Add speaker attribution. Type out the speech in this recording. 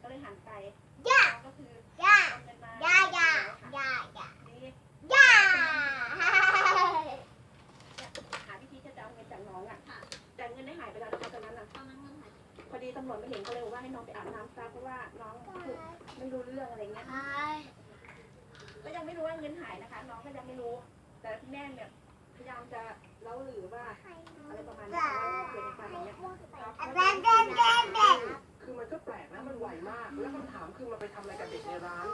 Speaker 1: ก็เลยหันไป อาเงินจากน้องอะแต่เงินได้หายไปแล้วนะคะตอนนั้นอะพอดีตำรวจมาเห็นก็เลยบอกว่าให้น้องไปอาบน้ำซะเพราะว่าน้องไม่รู้เรื่องอะไรเงี้ยก็ยังไม่รู้ว่าเงินหายนะคะ น้องก็ยังไม่รู้ แต่แม่เนี่ยพยายามจะเล่าหรือว่าอะไรประมาณนี้ค่ะว่าเกิดเหตุการณ์อย่างเงี้ย
Speaker 2: คือมันก็แปลกนะมันไวมาก แล้วคำถามคือมันไปทำอะไรกับเด็กในร้าน